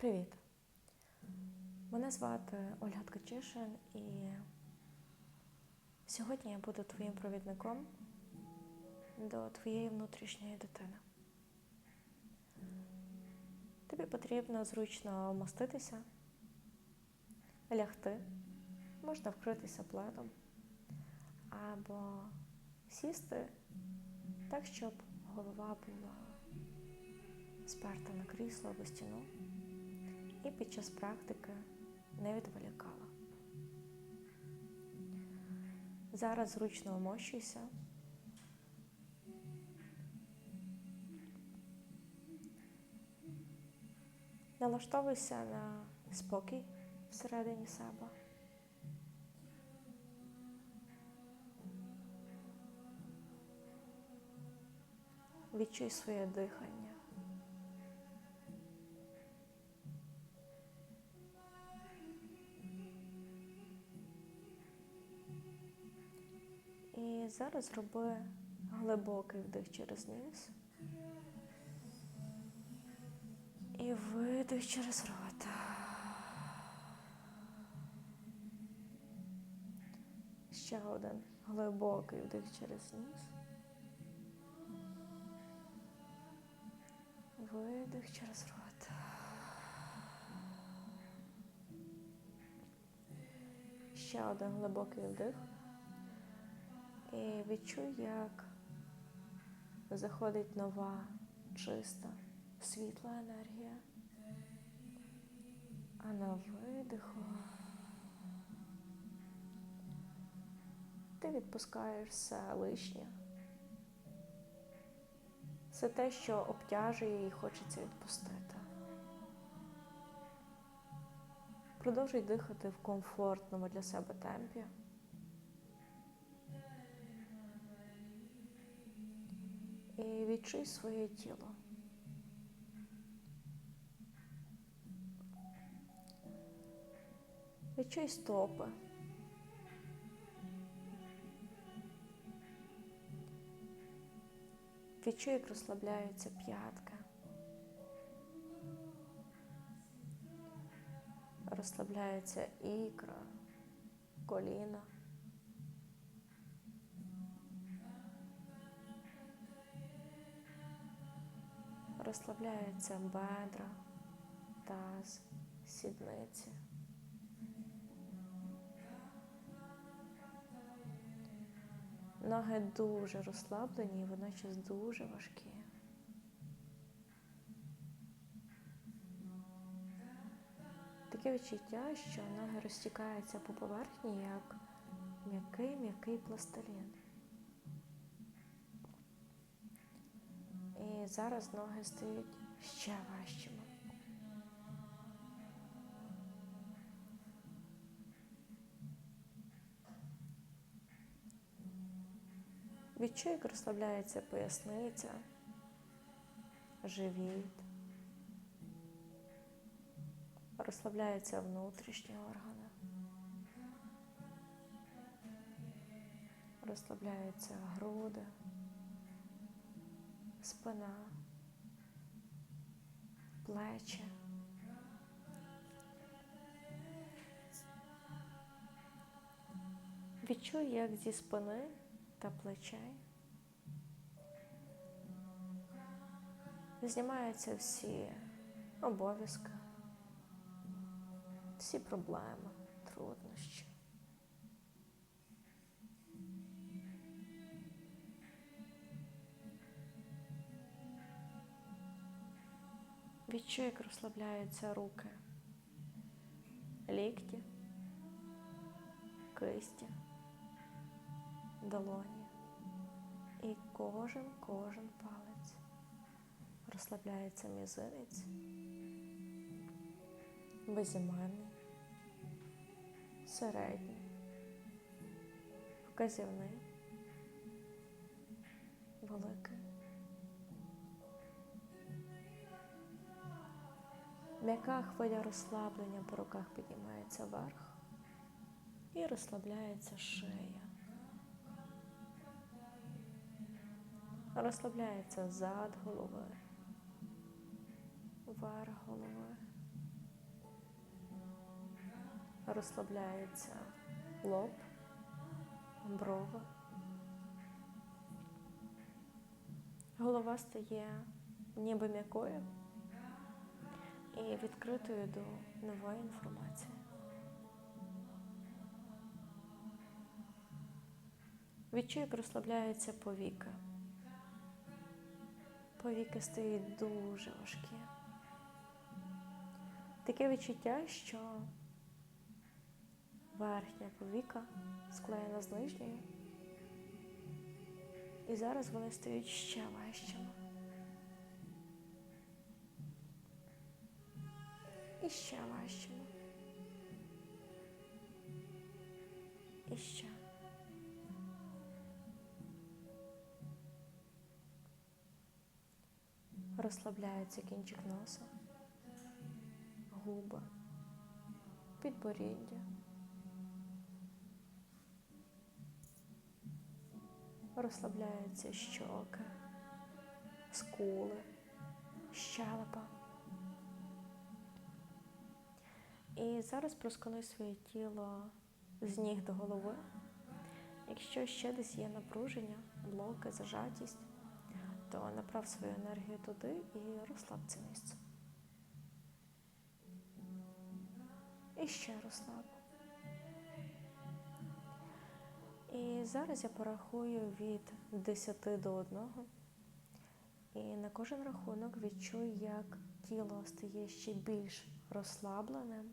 Привіт! Мене звати Ольга Ткачишин і сьогодні я буду твоїм провідником до твоєї внутрішньої дитини. Тобі потрібно зручно вмоститися, лягти, можна вкритися пледом або сісти так, щоб голова була сперта на крісло або стіну і під час практики не відволікала. Зараз зручно вмощуйся. Налаштовуйся на спокій всередині себе. Відчуй своє дихання. Зараз зроби глибокий вдих через ніс. І видих через рот. Ще один глибокий вдих через ніс. Видих через рот. Ще один глибокий вдих. І відчуй, як заходить нова, чиста, світла енергія. А на видиху ти відпускаєш все лишнє. Все те, що обтяжує і хочеться відпустити. Продовжуй дихати в комфортному для себе темпі. І відчуй своє тіло. Відчуй стопи. Відчуй, як розслабляються п'ятки. Розслабляється ікра, коліна. Розслабляються бедра, таз, сідниці. Ноги дуже розслаблені і водночас дуже важкі. Таке відчуття, що ноги розтікаються по поверхні, як м'який м'який пластилін. Зараз ноги стають ще важчими. Відчуй, як розслабляється поясниця, живіт, розслабляються внутрішні органи, розслабляються груди, спина, плечі. Відчуй, як зі спини та плечей знімаються всі обов'язки, всі проблеми, труднощі. Відчуй, як розслабляються руки, лікті, кисті? Долоні? І кожен кожен палець. Розслабляється мізинець, безіменний, середній, вказівний, великий. М'яка хвиля розслаблення по руках піднімається вверх і розслабляється шия. Розслабляється зад голови, верх голови, розслабляється лоб, брови. Голова стає ніби м'якою і відкритою до нової інформації. Відчуй, як розслабляються повіки. Повіки стають дуже важкі. Таке відчуття, що верхня повіка склеєна з нижньою, і зараз вони стають ще важчими. Ще важчими. І ще. Розслабляється кінчик носа, губи, підборіддя. Розслабляються щоки, скули, щелепа. І зараз проскануй своє тіло з ніг до голови. Якщо ще десь є напруження, блоки, зажатість, то направ свою енергію туди і розслаб це місце. І ще розслаб. І зараз я порахую від 10 до 1. І на кожен рахунок відчуй, як тіло стає ще більш розслабленим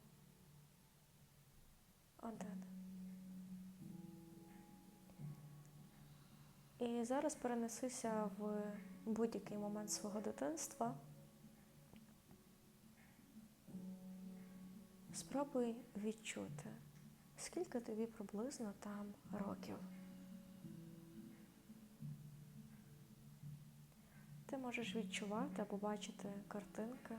1. І зараз перенесися в будь-який момент свого дитинства. Спробуй відчути, скільки тобі приблизно там років. Ти можеш відчувати або бачити картинки.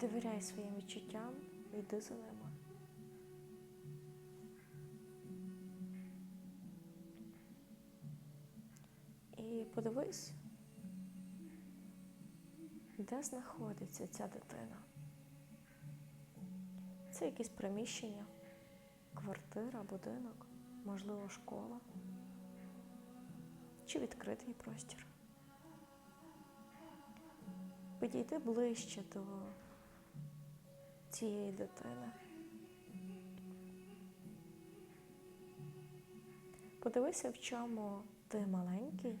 Довіряй своїм відчуттям, йди за ними. І подивись, де знаходиться ця дитина. Це якесь приміщення, квартира, будинок, можливо, школа чи відкритий простір. Підійди ближче до цієї дитини. Подивися, в чому ти маленький,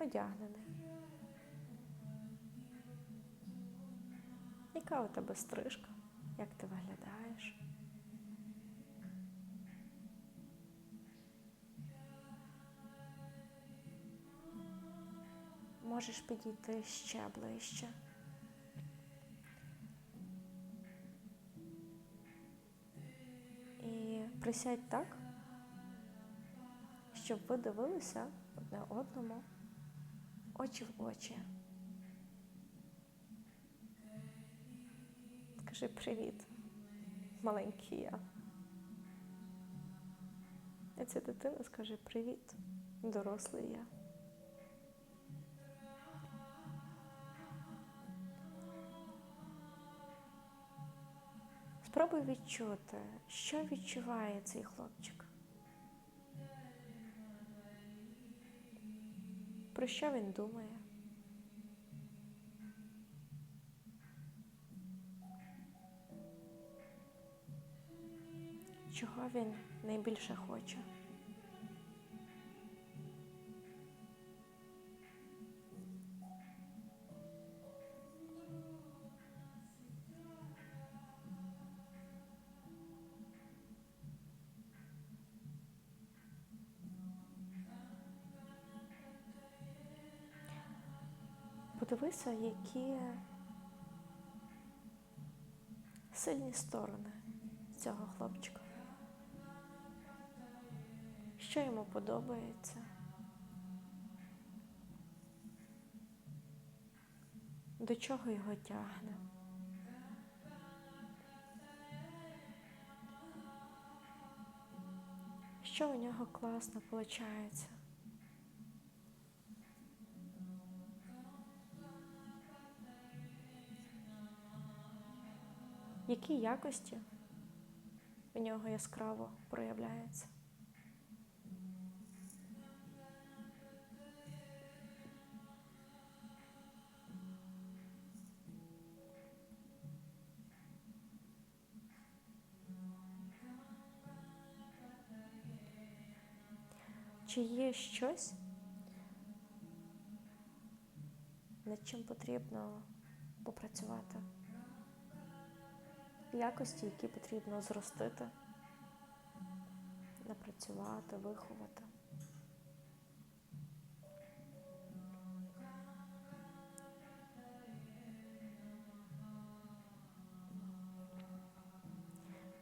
одягнений. Яка у тебе стрижка? Як ти виглядаєш? Можеш підійти ще ближче. Присядь так, щоб ви дивилися одне одному очі в очі. Скажи привіт, маленький я. І ця дитина скаже привіт, дорослий я. Спробуй відчути, що відчуває цей хлопчик. Про що він думає? Чого він найбільше хоче? Подивися, які сильні сторони цього хлопчика. Що йому подобається? До чого його тягне? Що у нього класно виходить? Які якості у нього яскраво проявляються? Чи є щось, над чим потрібно попрацювати? Якості, які потрібно зростити, напрацювати, виховати.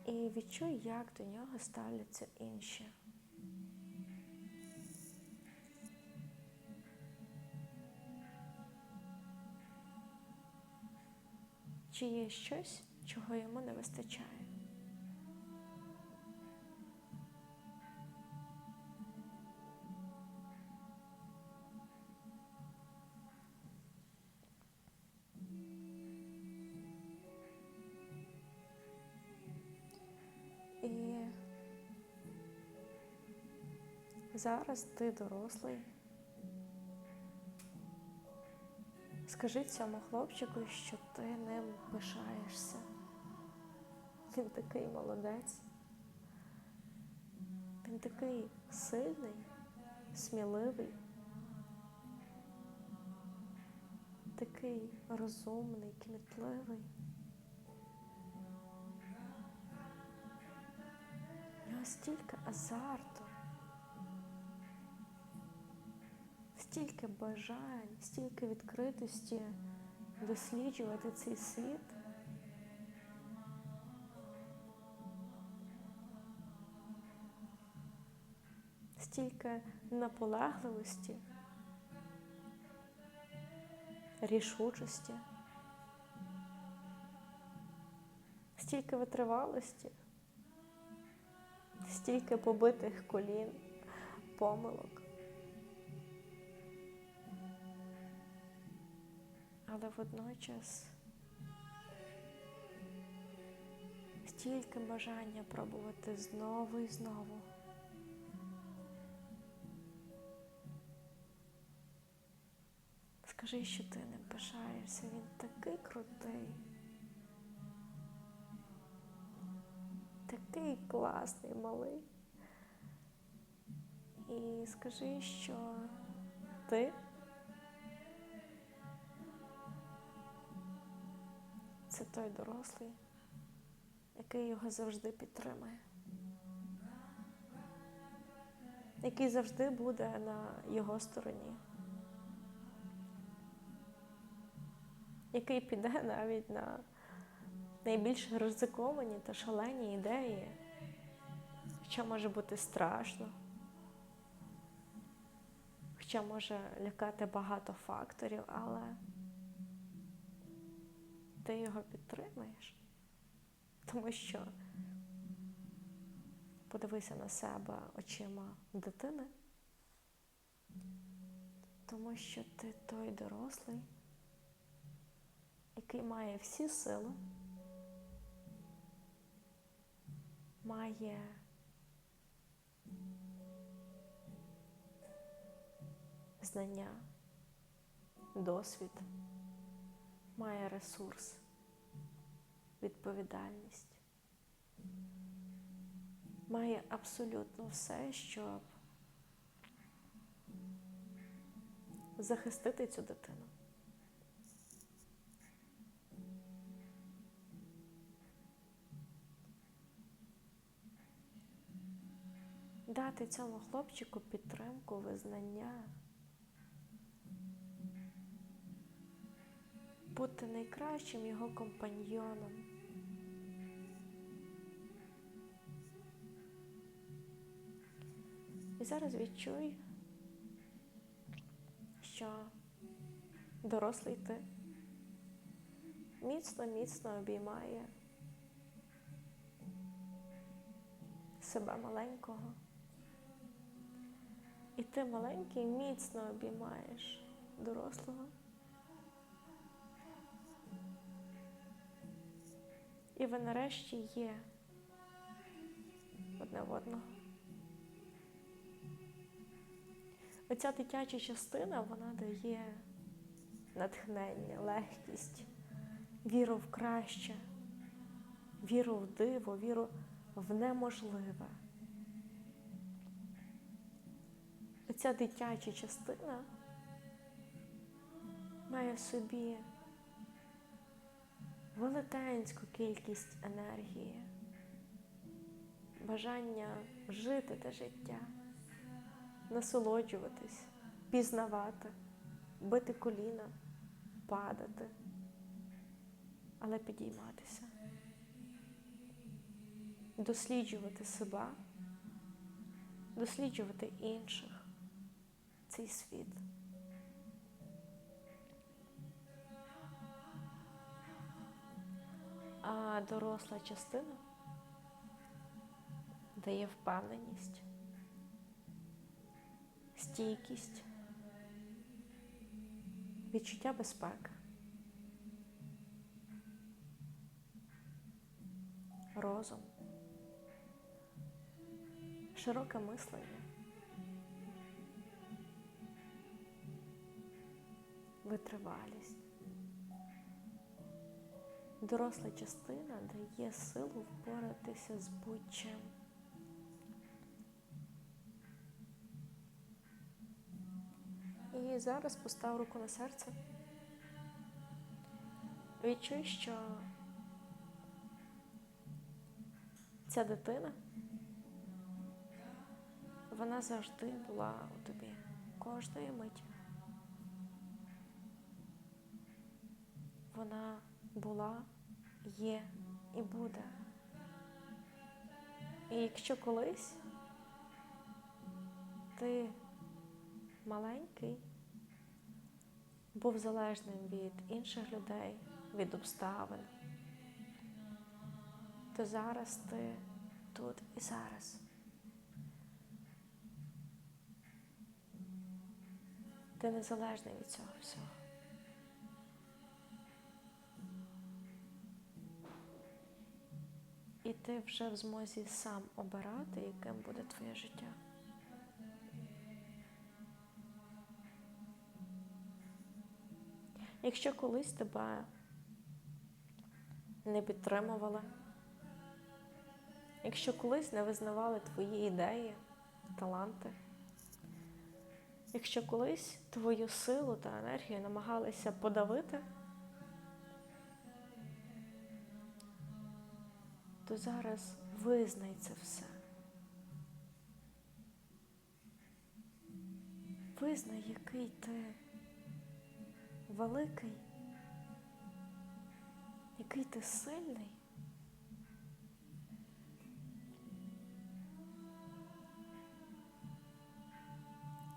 І відчуй, як до нього ставляться інші. Чи є щось, чого йому не вистачає? І зараз ти дорослий. Скажи цьому хлопчику, що ти ним пишаєшся. Він такий молодець. Він такий сильний, сміливий, такий розумний, кмітливий. У стільки азарту. стільки бажань, стільки відкритості досліджувати цей світ. Стільки наполегливості, рішучості, стільки витривалості, стільки побитих колін, помилок. але водночас стільки бажання пробувати знову і знову. Скажи, що ти ним пишаєшся, він такий крутий, такий класний малий. І скажи, що ти це той дорослий, який його завжди підтримує, який завжди буде на його стороні, який піде навіть на найбільш ризиковані та шалені ідеї, хоча може бути страшно. Хоча може лякати багато факторів, але ти його підтримаєш, тому що подивися на себе очима дитини, тому що ти той дорослий, який має всі сили, має знання, досвід має ресурс, відповідальність, має абсолютно все, щоб захистити цю дитину. дати цьому хлопчику підтримку, визнання, бути найкращим його компаньйоном. І зараз відчуй, що дорослий ти міцно-міцно обіймає себе маленького. І ти маленький міцно обіймаєш дорослого. І ви нарешті є одне в одного. Оця дитяча частина вона дає натхнення, легкість, віру в краще, віру в диво, віру в неможливе. Оця дитяча частина має в собі велетенську кількість енергії, бажання жити те життя, насолоджуватись, пізнавати, бити коліна, падати, але підійматися, досліджувати себе, досліджувати інших, цей світ. А доросла частина дає впевненість, стійкість, відчуття безпеки, розум, широке мислення, витривалість. Доросла частина дає силу впоратися з будь-чим. І зараз постав руку на серце. Відчуй, що ця дитина, вона завжди була у тобі кожної миті. Вона була, є і буде. І якщо колись ти маленький, був залежним від інших людей, від обставин, то зараз ти тут і зараз. Ти незалежний від цього всього. І ти вже в змозі сам обирати, яким буде твоє життя. Якщо колись тебе не підтримували, якщо колись не визнавали твої ідеї, таланти, якщо колись твою силу та енергію намагалися подавити, то зараз визнай це все. Визнай, який ти великий, який ти сильний.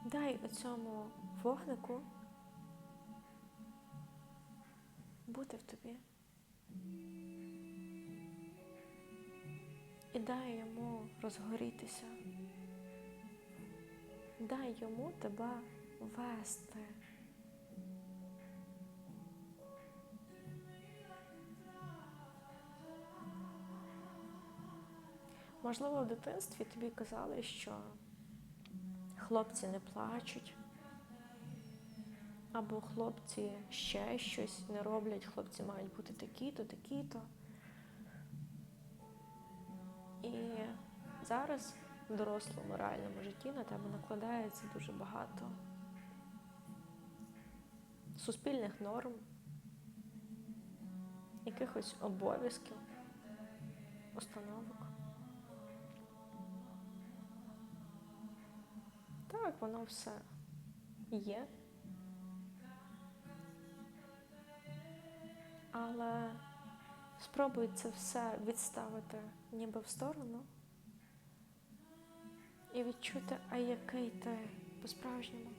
Дай оцьому вогнику бути в тобі. І дай йому розгорітися. Дай йому тебе вести. Можливо, в дитинстві тобі казали, що хлопці не плачуть, або хлопці ще щось не роблять, хлопці мають бути такі-то, такі-то. Зараз в дорослому реальному житті на тебе накладається дуже багато суспільних норм, якихось обов'язків, установок. Так, воно все є. Але спробуй це все відставити ніби в сторону і відчути, а який ти по-справжньому.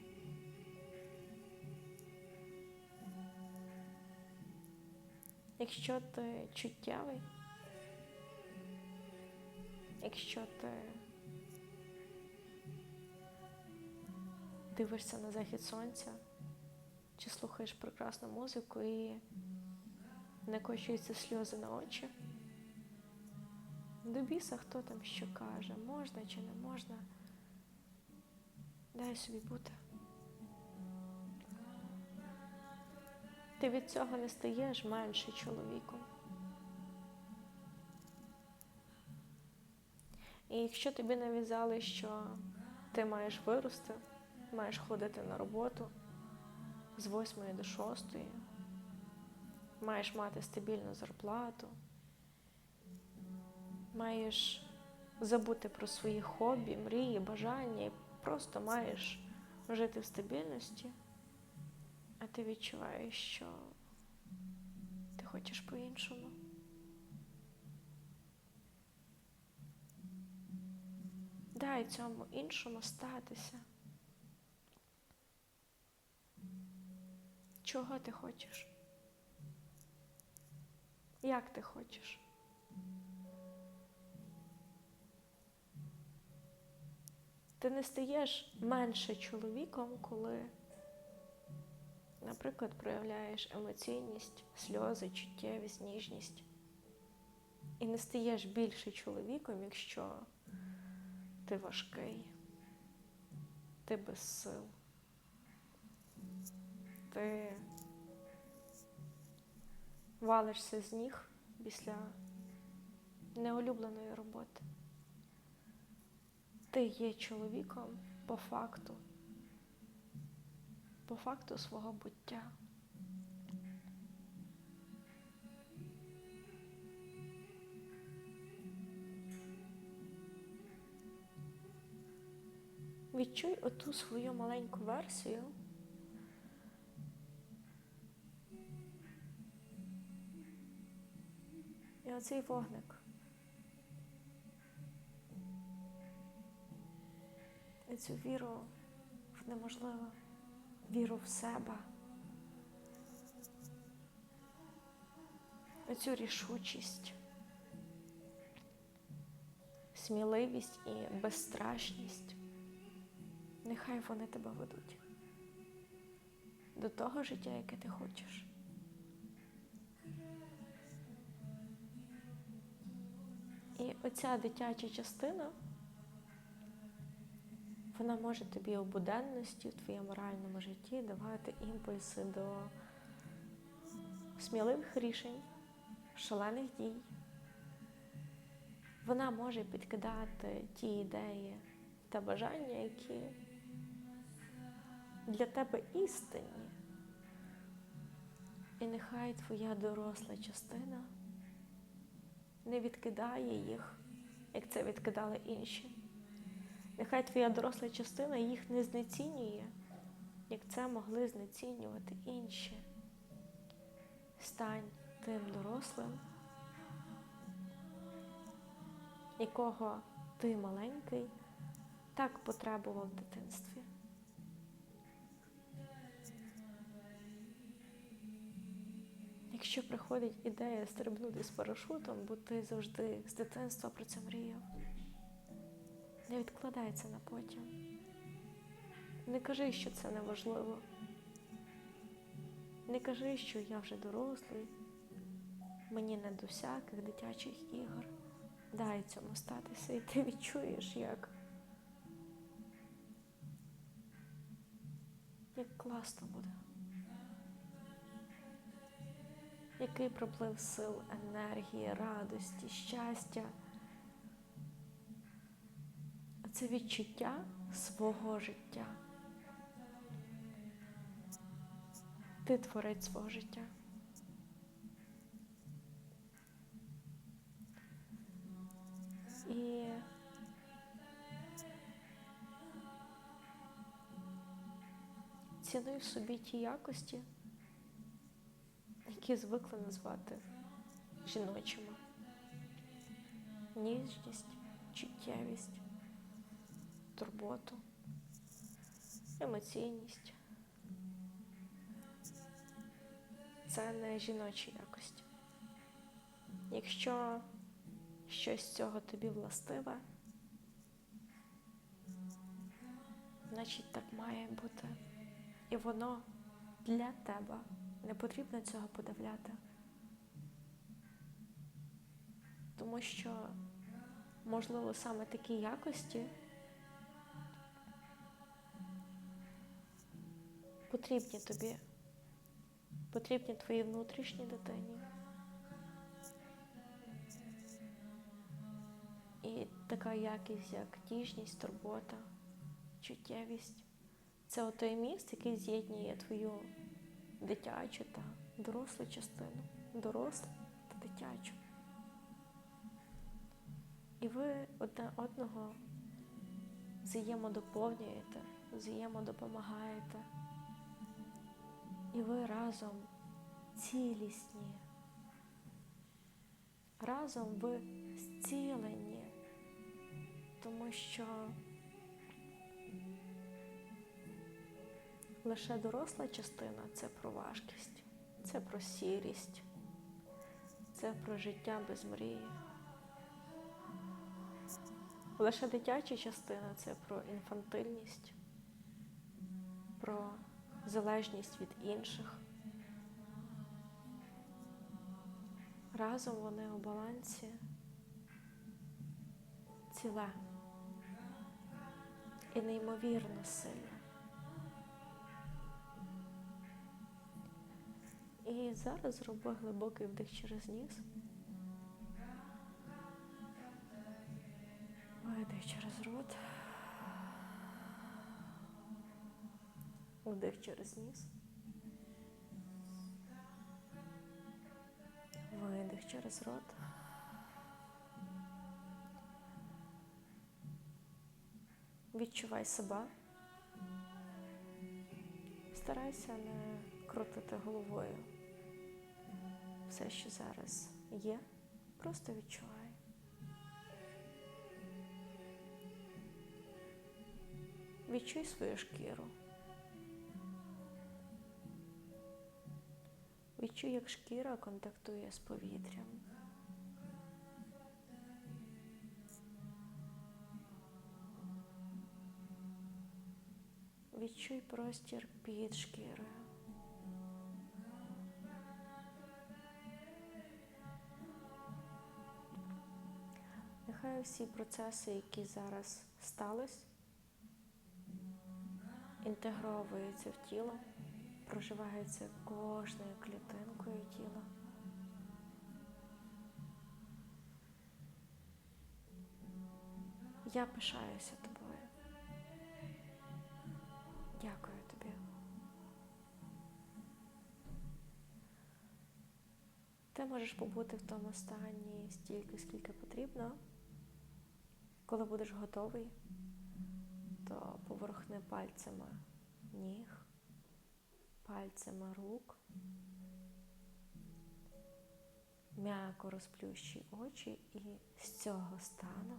Якщо ти чуттєвий, якщо ти дивишся на захід сонця, чи слухаєш прекрасну музику і не кочуються сльози на очі, до біса хто там що каже, можна чи не можна, дай собі бути. Ти від цього не стаєш менше чоловіком. І якщо тобі нав'язали, що ти маєш вирости, маєш ходити на роботу з 8 до 6, маєш мати стабільну зарплату, маєш забути про свої хобі, мрії, бажання і просто маєш жити в стабільності, а ти відчуваєш, що ти хочеш по-іншому. Дай цьому іншому статися. Чого ти хочеш? Як ти хочеш? Ти не стаєш менше чоловіком, коли, наприклад, проявляєш емоційність, сльози, чуттєвість, ніжність. І не стаєш більше чоловіком, якщо ти важкий, ти без сил, ти валишся з ніг після неулюбленої роботи. Ти є чоловіком по факту, по факту свого буття. Відчуй оту свою маленьку версію. І оцей вогник. Цю віру в неможливе, віру в себе, оцю рішучість, сміливість і безстрашність. Нехай вони тебе ведуть до того життя, яке ти хочеш. І оця дитяча частина, вона може тобі у буденності, в твоєму реальному житті давати імпульси до сміливих рішень, шалених дій. Вона може підкидати ті ідеї та бажання, які для тебе істинні. І нехай твоя доросла частина не відкидає їх, як це відкидали інші. Нехай твоя доросла частина їх не знецінює, як це могли знецінювати інші. Стань тим дорослим, якого ти маленький так потребував в дитинстві. Якщо приходить ідея стрибнути з парашутом, бо ти завжди з дитинства про це мріяв, не відкладай це на потім. Не кажи, що це неважливо. Не кажи, що я вже дорослий, мені не до всяких дитячих ігор. Дай цьому статися, і ти відчуєш, як, як класно буде. Який проплив сил, енергії, радості, щастя. Це відчуття свого життя. Ти творець свого життя. І цінуй в собі ті якості, які звикли назвати жіночими. Ніжність, чуттєвість, турботу, емоційність. Це не жіночі якості. Якщо щось цього тобі властиве, значить так має бути. І воно для тебе. Не потрібно цього подавляти. Тому що, можливо, саме такі якості потрібні тобі, потрібні твоїй внутрішній дитині. І така якість, як ніжність, турбота, чуттєвість це той міст, який з'єднує твою дитячу та дорослу частину, дорослу та дитячу. І ви одне одного взаємодоповнюєте, взаємодопомагаєте. І ви разом цілісні. Разом ви зцілені, тому що лише доросла частина це про важкість, це про сірість, це про життя без мрії. Лише дитяча частина це про інфантильність, залежність від інших. Разом вони у балансі ціле і неймовірно сильне. І зараз зроби глибокий вдих через ніс. Видих через рот. Вдих через ніс. Видих через рот. Відчувай себе. Старайся не крутити головою. Все, що зараз є, просто відчувай. Відчуй свою шкіру. Відчуй, як шкіра контактує з повітрям. Відчуй простір під шкірою. Нехай всі процеси, які зараз стались, інтегровуються в тіло, проживаються кожною клітинкою тіла. Я пишаюся тобою. Дякую тобі. Ти можеш побути в тому стані стільки, скільки потрібно. Коли будеш готовий, то поворухни пальцями ніг, пальцями рук, м'яко розплющуй очі і з цього стану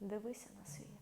дивися на світ.